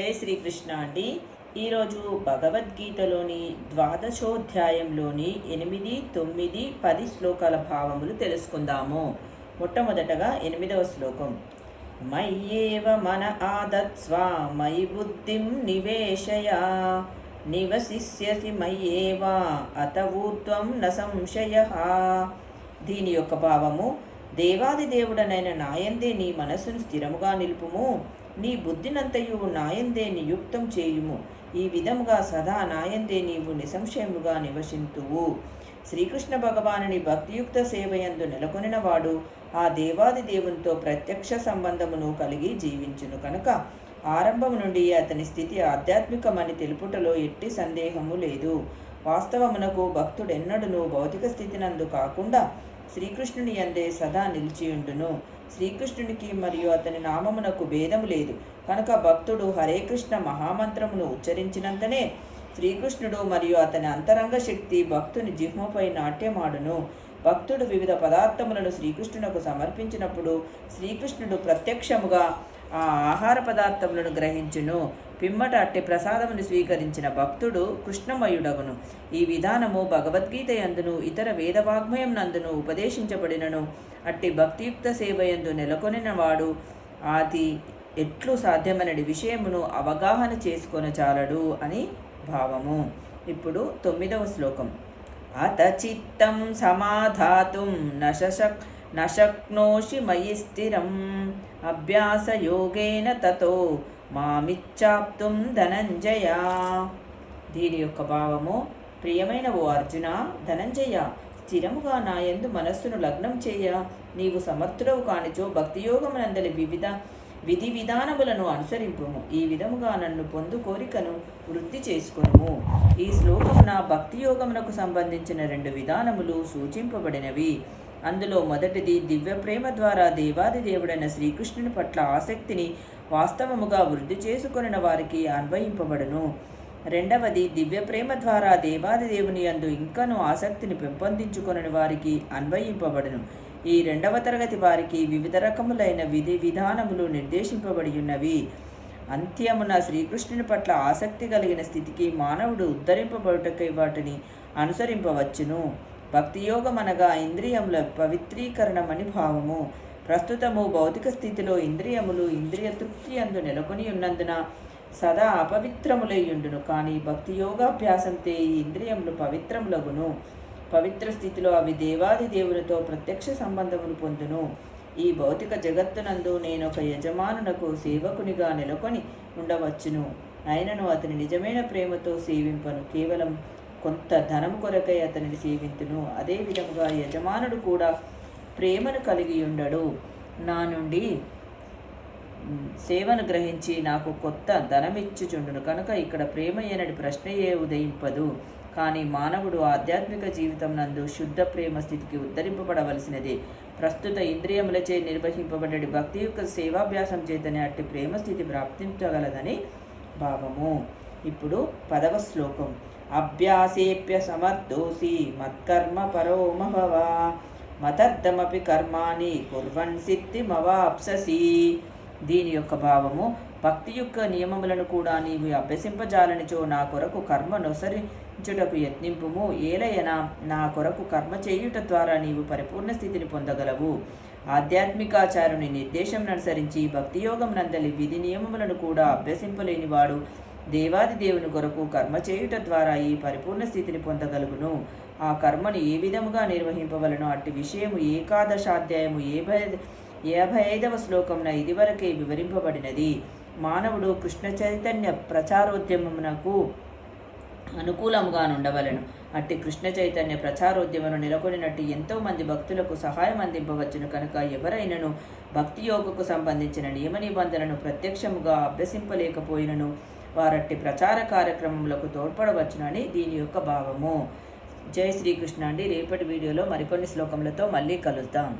జై శ్రీకృష్ణ అండి. ఈరోజు భగవద్గీతలోని ద్వాదశోధ్యాయంలోని ఎనిమిది తొమ్మిది పది శ్లోకాల భావములు తెలుసుకుందాము. మొట్టమొదటగా ఎనిమిదవ శ్లోకం. మయ్యేవ మన ఆదత్స్వా మయి బుద్ధిం నివేశయ నివసిష్యసి మయ్యేవా అత ఊర్ధ్వం న సంశయ. దీని యొక్క భావము దేవాది దేవుడనైన నాయందే నీ మనస్సును స్థిరముగా నిలుపుము నీ బుద్ధినంతయు నాయందే నియుక్తం చేయుము. ఈ విధముగా సదా నాయందే నీవు నిసంశయముగా నివసింతువు. శ్రీకృష్ణ భగవానుని భక్తియుక్త సేవయందు నెలకొనిన వాడు ఆ దేవాది దేవునితో ప్రత్యక్ష సంబంధమును కలిగి జీవించును కనుక ఆరంభం నుండి అతని స్థితి ఆధ్యాత్మికమని తెలుపుటలో ఎట్టి సందేహము లేదు. వాస్తవమునకు భక్తుడెన్నడును భౌతిక స్థితినందు కాకుండా శ్రీకృష్ణుని అందే సదా నిలిచియుండును శ్రీకృష్ణునికి మరియు అతని నామమునకు భేదము లేదు. కనుక భక్తుడు హరే కృష్ణ మహామంత్రమును ఉచ్చరించినంతనే శ్రీకృష్ణుడు మరియు అతని అంతరంగ శక్తి భక్తుని జిహ్మపై నాట్యమాడును. భక్తుడు వివిధ పదార్థములను శ్రీకృష్ణునకు సమర్పించినప్పుడు శ్రీకృష్ణుడు ప్రత్యక్షముగా ఆ ఆహార పదార్థములను గ్రహించును. పిమ్మట అట్టి ప్రసాదమును స్వీకరించిన భక్తుడు కృష్ణమయుడగును. ఈ విధానము భగవద్గీత యందును ఇతర వేదవాగ్మయం నందును ఉపదేశించబడినను. అట్టి భక్తియుక్త సేవయందు నెలకొనిన వాడు ఎట్లు సాధ్యమనడి విషయమును అవగాహన చేసుకొన చాలడు అని భావము. ఇప్పుడు తొమ్మిదవ శ్లోకం. అత చిత్తం సమాధాతుం నశక్ నశక్నోషి మయి స్థిరం. అభ్యాసయోగేన తతో మామిచ్చాప్తుం ధనంజయ. దీని యొక్క భావము ప్రియమైన ఓ అర్జున ధనంజయ స్థిరముగా నాయందు మనస్సును లగ్నం చేయ. నీవు సమర్థుడవు కానిచో భక్తియోగమునందలి వివిధ విధి విధానములను అనుసరింపుము. ఈ విధముగా నన్ను పొందు కోరికను వృద్ధి చేసుకును ఈ శ్లోకమున భక్తి యోగమునకు సంబంధించిన రెండు విధానములు సూచింపబడినవి. అందులో మొదటిది దివ్య ప్రేమ ద్వారా దేవాది దేవుడైన శ్రీకృష్ణుని పట్ల ఆసక్తిని వాస్తవముగా వృద్ధి చేసుకొనిన వారికి అన్వయింపబడును. రెండవది దివ్య ప్రేమ ద్వారా దేవాది దేవుని యందు ఇంకనూ ఆసక్తిని పెంపొందించుకొనని వారికి అన్వయింపబడును. ఈ రెండవ తరగతి వారికి వివిధ రకములైన విధి విధానములు నిర్దేశింపబడి ఉన్నవి అంత్యమున శ్రీకృష్ణుని పట్ల ఆసక్తి కలిగిన స్థితికి మానవుడు ఉద్ధరింపబడుటకై వాటిని అనుసరింపవచ్చును. భక్తియోగం అనగా ఇంద్రియముల పవిత్రీకరణమని భావము. ప్రస్తుతము భౌతిక స్థితిలో ఇంద్రియములు ఇంద్రియ తృప్తి అందు నెలకొని ఉన్నందున సదా అపవిత్రములైయుండును కానీ భక్తి యోగాభ్యాసంతే ఈ ఇంద్రియములు పవిత్రములగును. పవిత్ర స్థితిలో అవి దేవాది దేవునితో ప్రత్యక్ష సంబంధములు పొందును. ఈ భౌతిక జగత్తునందు నేను ఒక యజమానునకు సేవకునిగా నెలకొని ఉండవచ్చును. అయినను అతని నిజమైన ప్రేమతో సేవింపను. కేవలం కొంత ధనం కొరకై అతనిని సేవింతును. అదే విధముగా యజమానుడు కూడా ప్రేమను కలిగి ఉండడు. నా నుండి సేవను గ్రహించి నాకు కొత్త ధనమిచ్చుచుండును. కనుక ఇక్కడ ప్రేమ అనడి ప్రశ్నయే ఉదయింపదు. కానీ మానవుడు ఆధ్యాత్మిక జీవితం నందు శుద్ధ ప్రేమ స్థితికి ఉద్ధరింపబడవలసినది. ప్రస్తుత ఇంద్రియములచే నిర్వహింపబడి భక్తి యొక్క సేవాభ్యాసం చేతనే అట్టి ప్రేమ స్థితి ప్రాప్తించగలదని భావము. ఇప్పుడు పదవ శ్లోకం. అభ్యాసేప్య సమర్థోసి మత్కర్మ పరోమభవ మతద్దమపి కర్మాని కుర్వన్ సిద్ధిమవాప్ససి. దీని యొక్క భావము భక్తి యొక్క నియమములను కూడా నీవు అభ్యసింపజాలనిచో నా కొరకు కర్మనుసరించుటకు యత్నింపుము. ఏలయన నా కొరకు కర్మ చేయుట ద్వారా నీవు పరిపూర్ణ స్థితిని పొందగలవు. ఆధ్యాత్మికాచారుని నిర్దేశం అనుసరించి భక్తియోగం నందలి విధి నియమములను కూడా అభ్యసింపలేనివాడు దేవాది దేవుని కొరకు కర్మ చేయుట ద్వారా ఈ పరిపూర్ణ స్థితిని పొందగలుగును. ఆ కర్మను ఏ విధముగా నిర్వహింపవలనో అట్టి విషయము ఏకాదశాధ్యాయము ఏభై యాభై ఐదవ శ్లోకమున ఇదివరకే వివరింపబడినది. మానవుడు కృష్ణ చైతన్య ప్రచారోద్యమమునకు అనుకూలంగా ఉండవలను అట్టి కృష్ణ చైతన్య ప్రచారోద్యమను నెలకొనినట్టు ఎంతో మంది భక్తులకు సహాయం అందింపవచ్చును కనుక ఎవరైనను భక్తి యోగకు సంబంధించిన నియమ నిబంధనలను ప్రత్యక్షముగా అభ్యసింపలేకపోయినను. వారట్టి ప్రచార కార్యక్రమములకు తోడ్పడవచ్చునని దీని యొక్క భావము. జై శ్రీకృష్ణ అండి. రేపటి వీడియోలో మరికొన్ని శ్లోకములతో మళ్ళీ కలుద్దాం.